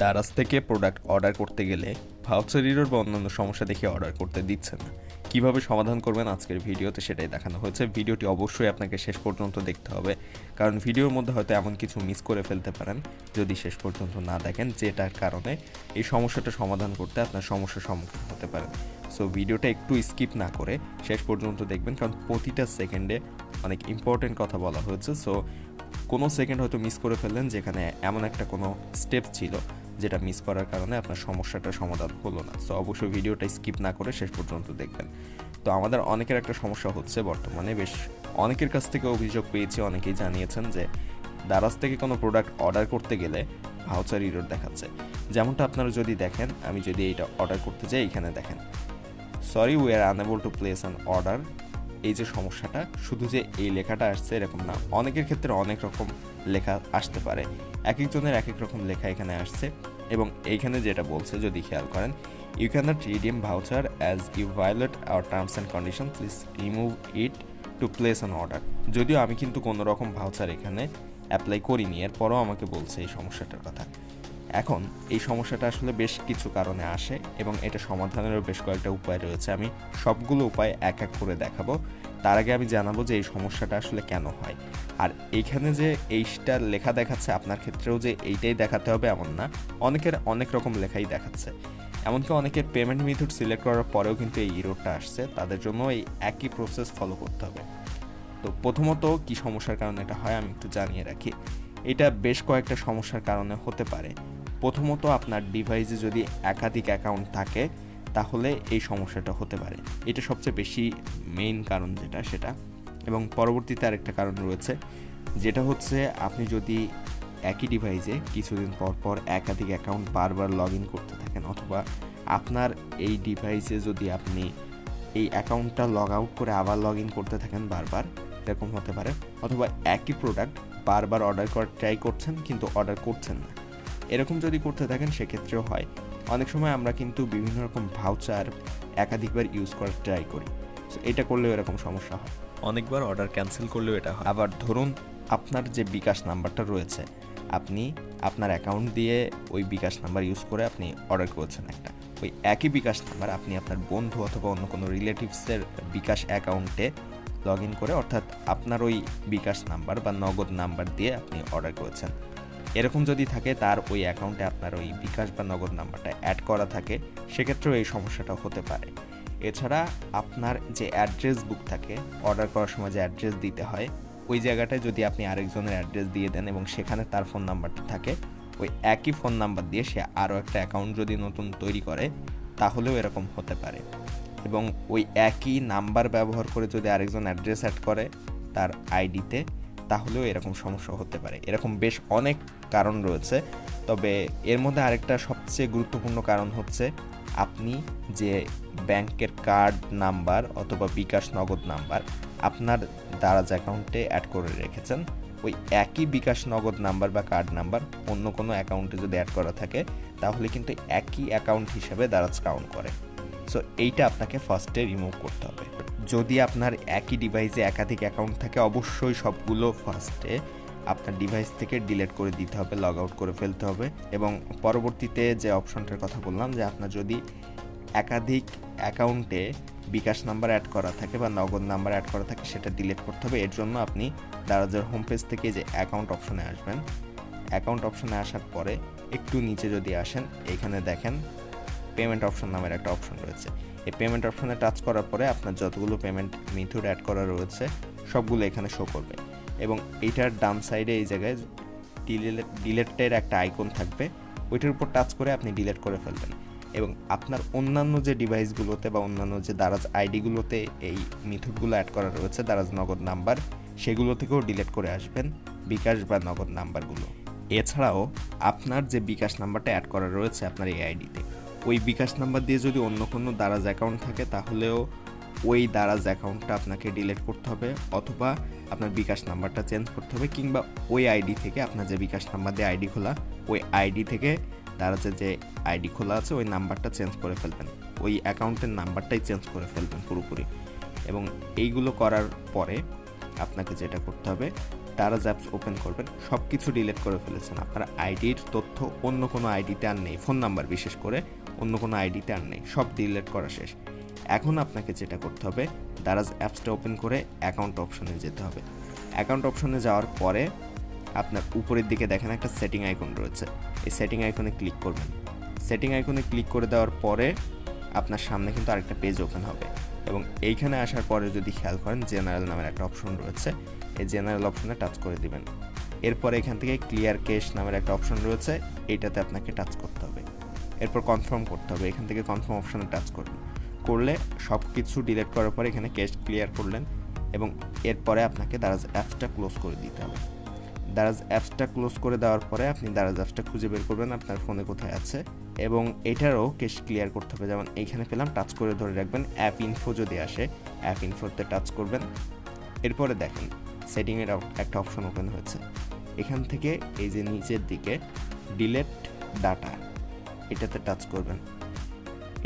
দারাজ থেকে product order করতে গেলে ভাউচার ইরোর বা অন্যান্য সমস্যা দেখে অর্ডার করতে দিচ্ছে না। কীভাবে সমাধান করবেন আজকের ভিডিওতে সেটাই দেখানো হয়েছে। ভিডিওটি অবশ্যই আপনাকে শেষ পর্যন্ত দেখতে হবে, কারণ ভিডিওর মধ্যে হয়তো এমন কিছু মিস করে ফেলতে পারেন যদি শেষ পর্যন্ত না দেখেন, যেটার কারণে এই সমস্যাটা সমাধান করতে আপনার সমস্যার সম্মুখীন হতে পারেন। সো ভিডিওটা একটু স্কিপ না করে শেষ পর্যন্ত দেখবেন, কারণ প্রতিটা সেকেন্ডে অনেক ইম্পর্টেন্ট কথা বলা হয়েছে। সো কোনো সেকেন্ড হয়তো মিস করে ফেললেন, যেখানে এমন একটা কোনো স্টেপ ছিল যেটা মিস করার কারণে আপনার সমস্যাটা সমাধান হলো না। সো অবশ্যই ভিডিওটা স্কিপ না করে শেষ পর্যন্ত দেখবেন। তো আমাদের অনেকের একটা সমস্যা হচ্ছে বর্তমানে। বেশ অনেকের কাছ থেকে অভিযোগ পেয়েছি, অনেকেই জানিয়েছেন যে দারাজ থেকে কোনো প্রোডাক্ট অর্ডার করতে গেলে ভাউচার ইরোড দেখাচ্ছে। যেমনটা আপনারা যদি দেখেন, আমি যদি এইটা অর্ডার করতে যাই, এখানে দেখেন। Sorry we are unable to place an order এই যে সমস্যাটা, শুধু যে এই লেখাটা আসছে এরকম না। অনেকের ক্ষেত্রে অনেক রকম লেখা আসতে পারে। এক একজনের এক এক রকম লেখা এখানে আসছে। এবং এইখানে যেটা বলছে, যদি খেয়াল করেন you can not redeem voucher as you violate our terms and condition please remove it to place an order যদিও আমি কিন্তু কোনো রকম ভাউচার এখানে অ্যাপ্লাই করিনি, এরপরও আমাকে বলছে এই সমস্যাটার কথা। এখন এই সমস্যাটা আসলে বেশ কিছু কারণে আসে এবং এটা সমাধানেরও বেশ কয়েকটা উপায় রয়েছে। আমি সবগুলো উপায় এক এক করে দেখাবো। তার আগে আমি জানাব যে এই সমস্যাটা আসলে কেন হয়। আর এইখানে যে এইটা লেখা দেখাচ্ছে, আপনার ক্ষেত্রেও যে এইটাই দেখাতে হবে এমন না। অনেকের অনেক রকম লেখাই দেখাচ্ছে। এমনকি অনেকের পেমেন্ট মেথড সিলেক্ট করার পরেও কিন্তু এই ইরোডটা আসছে। তাদের জন্য এই একই প্রসেস ফলো করতে হবে। তো প্রথমত কি সমস্যার কারণে এটা হয় আমি একটু জানিয়ে রাখি। এটা বেশ কয়েকটা সমস্যার কারণে হতে পারে। প্রথমত আপনার ডিভাইসে যদি একাধিক অ্যাকাউন্ট থাকে, তাহলে এই সমস্যাটা হতে পারে। এটা সবচেয়ে বেশি মেইন কারণ যেটা সেটা। এবং পরবর্তীতে আরেকটা কারণ রয়েছে, যেটা হচ্ছে আপনি যদি একই ডিভাইসে কিছুদিন পর পর একাধিক অ্যাকাউন্ট বারবার লগ ইন করতে থাকেন, অথবা আপনার এই ডিভাইসে যদি আপনি এই অ্যাকাউন্টটা লগ আউট করে আবার লগ ইন করতে থাকেন বারবার, এরকম হতে পারে। অথবা একই প্রোডাক্ট বারবার অর্ডার করার ট্রাই করছেন, কিন্তু অর্ডার করছেন না। এরকম যদি করতে থাকেন সেক্ষেত্রেও হয়। অনেক সময় আমরা কিন্তু বিভিন্ন রকম ভাউচার একাধিকবার ইউজ করার ট্রাই করি। So, এটা করলেও এরকম সমস্যা হয়। অনেকবার অর্ডার ক্যান্সেল করলেও এটা হয়। আবার ধরুন আপনার যে বিকাশ নাম্বারটা রয়েছে আপনি আপনার অ্যাকাউন্ট দিয়ে ওই বিকাশ নাম্বার ইউজ করে আপনি অর্ডার করেছেন একটা। ওই একই বিকাশ নাম্বার আপনি আপনার বন্ধু অথবা অন্য কোনো রিলেটিভসের বিকাশ অ্যাকাউন্টে লগ ইন করে অর্থাৎ আপনার ওই বিকাশ নাম্বার বা নগদ নাম্বার দিয়ে আপনি অর্ডার করেছেন। এরকম যদি থাকে, তার ওই অ্যাকাউন্টে আপনার ওই বিকাশ বা নগদ নাম্বারটা অ্যাড করা থাকে, সেক্ষেত্রেও এই সমস্যাটা হতে পারে। এছাড়া আপনার যে অ্যাড্রেস বুক থাকে অর্ডার করার সময় যে অ্যাড্রেস দিতে হয়, ওই জায়গাটায় যদি আপনি আরেকজনের অ্যাড্রেস দিয়ে দেন এবং সেখানে তার ফোন নাম্বারটা থাকে, ওই একই ফোন নাম্বার দিয়ে সে আরও একটা অ্যাকাউন্ট যদি নতুন তৈরি করে, তাহলেও এরকম হতে পারে। এবং ওই একই নাম্বার ব্যবহার করে যদি আরেকজন অ্যাড্রেস অ্যাড করে, তার আইডিতে তাহলেও এরকম সমস্যা হতে পারে। এরকম বেশ অনেক কারণ রয়েছে। তবে এর মধ্যে আরেকটা সবচেয়ে গুরুত্বপূর্ণ কারণ হচ্ছে আপনি যে ব্যাংকের কার্ড নাম্বার অথবা বিকাশ নগদ নাম্বার আপনার দারাজ অ্যাকাউন্টে অ্যাড করে রেখেছেন, ওই একই বিকাশ নগদ নাম্বার বা কার্ড নাম্বার অন্য কোনো অ্যাকাউন্টে যদি অ্যাড করা থাকে, তাহলে কিন্তু একই অ্যাকাউন্ট হিসেবে দারাজ কাউন্ট করে। সো এইটা আপনাকে ফার্স্টে রিমুভ করতে হবে। যদি আপনার একই ডিভাইসে একাধিক অ্যাকাউন্ট থাকে, অবশ্যই সবগুলো ফার্স্টে আপনার ডিভাইস থেকে ডিলিট করে দিতে হবে লগ আউট করে ফেলতে হবে। এবং পরবর্তীতে যে অপশনটার কথা বললাম, যে আপনার যদি একাধিক অ্যাকাউন্টে বিকাশ নাম্বার অ্যাড করা থাকে বা নগদ নাম্বার অ্যাড করা থাকে, সেটা ডিলিট করতে হবে। এর জন্য আপনি দারাজের হোম পেজ থেকে যে অ্যাকাউন্ট অপশনে আসবেন অ্যাকাউন্ট অপশনে আসার পরে একটু নিচে যদি আসেন, এখানে দেখেন পেমেন্ট অপশন নামের একটা অপশন রয়েছে। এই পেমেন্ট অপশনে টাচ করার পরে আপনার যতগুলো পেমেন্ট মেথড অ্যাড করা রয়েছে, সবগুলো এখানে শো করবে। এবং এইটার ডান সাইডে এই জায়গায় ডিলেট ডিলেটের একটা আইকন থাকবে। ওইটার উপর টাচ করে আপনি ডিলেট করে ফেলবেন। এবং আপনার অন্যান্য যে ডিভাইসগুলোতে বা অন্যান্য যে দারাজ আইডিগুলোতে এই মেথডগুলো অ্যাড করা রয়েছে, দারাজ নগদ নাম্বার, সেগুলো থেকেও ডিলেট করে আসবেন বিকাশ বা নগদ নাম্বারগুলো। এছাড়াও আপনার যে বিকাশ নাম্বারটা অ্যাড করা রয়েছে আপনার এই আইডিতে ওই বিকাশ নাম্বার দিয়ে যদি অন্য কোনো দারাজ অ্যাকাউন্ট থাকে, তাহলেও ওই দারাজ অ্যাকাউন্টটা আপনাকে ডিলিট করতে হবে অথবা আপনার বিকাশ নাম্বারটা চেঞ্জ করতে হবে কিংবা ওই আইডি থেকে আপনার যে বিকাশ নাম্বার দিয়ে আইডি খোলা, ওই আইডি থেকে দারাজের যে আইডি খোলা আছে, ওই নাম্বারটা চেঞ্জ করে ফেলবেন। ওই অ্যাকাউন্টের নাম্বারটাই চেঞ্জ করে ফেলবেন পুরোপুরি। এবং এইগুলো করার পরে আপনাকে যেটা করতে হবে দারাজ অ্যাপস ওপেন করবেন সব কিছু ডিলিট করে ফেলেছেন। আপনার আইডির তথ্য অন্য কোনো আইডিতে আর নেই ফোন নাম্বার বিশেষ করে অন্য কোনো আইডিতে আর নেই, সব ডিলেট করা শেষ। এখন আপনাকে যেটা করতে হবে দারাজ অ্যাপসটা ওপেন করে অ্যাকাউন্ট অপশনে যেতে হবে। অ্যাকাউন্ট অপশনে যাওয়ার পরে আপনার উপরের দিকে দেখেন একটা সেটিং আইকন রয়েছে। এই সেটিং আইকনে ক্লিক করবেন। সেটিং আইকনে ক্লিক করে দেওয়ার পরে আপনার সামনে কিন্তু আরেকটা পেজ ওপেন হবে। এবং এইখানে আসার পরে যদি খেয়াল করেন জেনারেল নামের একটা অপশন রয়েছে। এই জেনারেল অপশনে টাচ করে দিবেন। এরপরে এখান থেকে ক্লিয়ার কেশ নামের একটা অপশন রয়েছে এইটাতে আপনাকে টাচ করতে হবে। এরপর কনফার্ম করতে হবে, এখান থেকে কনফার্ম অপশনে টাচ করবেন করলে সব কিছু ডিলিট করার পরে এখানে কেশ ক্লিয়ার করলেন এবং এরপরে আপনাকে দারাজ অ্যাপসটা ক্লোজ করে দিতে হবে। দারাজ অ্যাপসটা ক্লোজ করে দেওয়ার পরে আপনি দারাজ অ্যাপসটা খুঁজে বের করবেন আপনার ফোনে কোথায় আছে এবং এটারও কেস ক্লিয়ার করতে হবে। যেমন এইখানে পেলাম টাচ করে ধরে রাখবেন অ্যাপ ইনফো যদি আসে অ্যাপ ইনফোতে টাচ করবেন। এরপরে দেখেন সেটিংয়ের একটা অপশন ওপেন হয়েছে। এখান থেকে এই যে নিচের দিকে ডিলেট ডাটা এটাতে টাচ করবেন।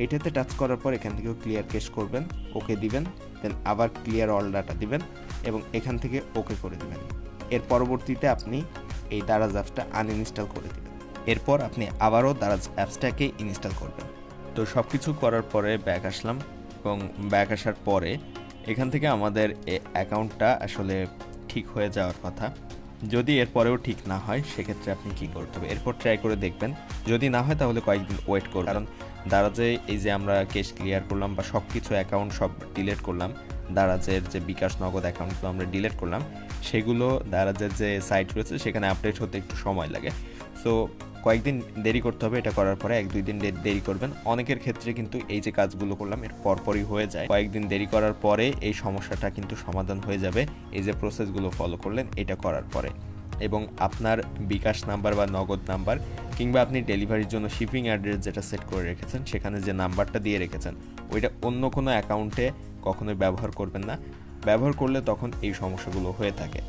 এটাতে টাচ করার পর এখান থেকেও ক্লিয়ার কেস করবেন ওকে দিবেন দেন আবার ক্লিয়ার অল ডাটা দিবেন এবং এখান থেকে ওকে করে দিবেন। এর পরবর্তীতে আপনি এই দারাজ অ্যাপসটা আনইনস্টল করে দেবেন। এরপর আপনি আবারও দারাজ অ্যাপসটাকে ইনস্টল করবেন। তো সব কিছু করার পরে ব্যাক আসলাম এবং ব্যাক আসার পরে এখান থেকে আমাদের অ্যাকাউন্টটা আসলে ঠিক হয়ে যাওয়ার কথা। যদি এরপরেও ঠিক না হয়, সেক্ষেত্রে আপনি কী করতে হবে? এরপর ট্রাই করে দেখবেন। যদি না হয়, তাহলে কয়েকদিন ওয়েট করুন। কারণ দারাজে এই যে আমরা কেস ক্লিয়ার করলাম বা সব কিছু অ্যাকাউন্ট সব ডিলেট করলাম, দারাজের যে বিকাশ নগদ অ্যাকাউন্টগুলো আমরা ডিলেট করলাম, সেগুলো দারাজের যে সাইট রয়েছে, সেখানে আপডেট হতে একটু সময় লাগে। সো কয়েকদিন দেরি করতে হবে, এটা করার পরে এক দুই দিন দেরি করবেন। অনেকের ক্ষেত্রে কিন্তু এই যে কাজগুলো করলাম, এর পরপরই হয়ে যায়। কয়েকদিন দেরি করার পরে এই সমস্যাটা কিন্তু সমাধান হয়ে যাবে। এই যে প্রসেসগুলো ফলো করলেন, এটা করার পরে। এবং আপনার বিকাশ নাম্বার বা নগদ নাম্বার কিংবা আপনি ডেলিভারির জন্য শিপিং অ্যাড্রেস যেটা সেট করে রেখেছেন, সেখানে যে নাম্বারটা দিয়ে রেখেছেন, ওইটা অন্য কোনো অ্যাকাউন্টে কখনোই ব্যবহার করবেন না। ব্যবহার করলে তখন এই সমস্যাগুলো হয়ে থাকে।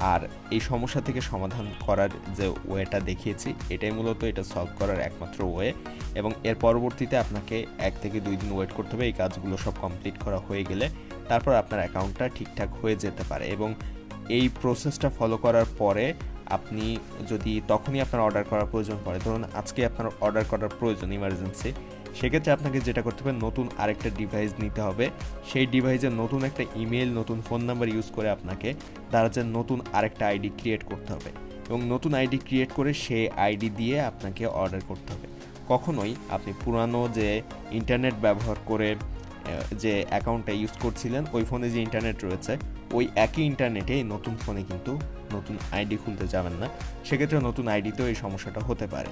আর এই সমস্যা থেকে সমাধান করার যে ওয়েটা দেখিয়েছি, এটাই মূলত এটা সলভ করার একমাত্র ওয়ে। এবং এর পরবর্তীতে আপনাকে এক থেকে দুই দিন ওয়েট করতে হবে, এই কাজগুলো সব কমপ্লিট করা হয়ে গেলে তারপর আপনার অ্যাকাউন্টটা ঠিকঠাক হয়ে যেতে পারে। এবং এই প্রসেসটা ফলো করার পরে আপনি যদি তখনই আপনার অর্ডার করার প্রয়োজন পড়ে, ধরুন আজকে আপনার অর্ডার করার প্রয়োজন ইমার্জেন্সি সেক্ষেত্রে আপনাকে যেটা করতে হবে, নতুন আরেকটা ডিভাইস নিতে হবে। সেই ডিভাইসে নতুন একটা ইমেল নতুন ফোন নাম্বার ইউজ করে আপনাকে যে নতুন আরেকটা আইডি ক্রিয়েট করতে হবে। এবং নতুন আইডি ক্রিয়েট করে সেই আইডি দিয়ে আপনাকে অর্ডার করতে হবে। কখনোই আপনি পুরানো যে ইন্টারনেট ব্যবহার করে যে অ্যাকাউন্টটা ইউজ করছিলেন, ওই ফোনে যে ইন্টারনেট রয়েছে, ওই একই ইন্টারনেটে নতুন ফোনে কিন্তু নতুন আইডি খুলতে যাবেন না। সেক্ষেত্রে নতুন আইডিতেও এই সমস্যাটা হতে পারে।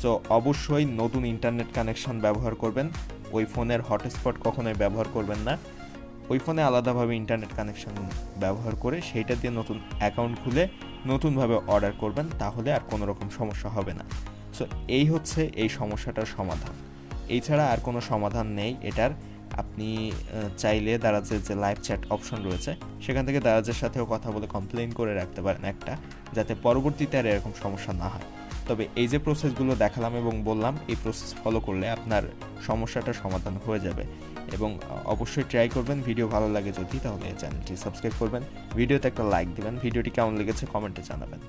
সো অবশ্যই নতুন ইন্টারনেট কানেকশন ব্যবহার করবেন। ওই ফোনের হটস্পট কখনোই ব্যবহার করবেন না। ওই ফোনে আলাদাভাবে ইন্টারনেট কানেকশন ব্যবহার করে সেইটা দিয়ে নতুন অ্যাকাউন্ট খুলে নতুনভাবে অর্ডার করবেন, তাহলে আর কোনো রকম সমস্যা হবে না। সো এই হচ্ছে এই সমস্যাটার সমাধান। এছাড়া আর কোনো সমাধান নেই। এটার আপনি চাইলে দারাজের যে লাইভ চ্যাট অপশন রয়েছে, সেখান থেকে দারাজের সাথেও কথা বলে কমপ্লেন করে রাখতে পারেন একটা, যাতে পরবর্তীতে আর এরকম সমস্যা না হয়। তবে এই যে প্রসেসগুলো দেখালাম এবং বললাম, এই প্রসেস ফলো করলে আপনার সমস্যাটা সমাধান হয়ে যাবে। এবং অবশ্যই ট্রাই করবেন ভিডিও ভালো লাগে যদি, তাহলে চ্যানেলটি সাবস্ক্রাইব করবেন। ভিডিওতে একটা লাইক দেবেন। ভিডিওটি কেমন লেগেছে কমেন্টে জানাবেন।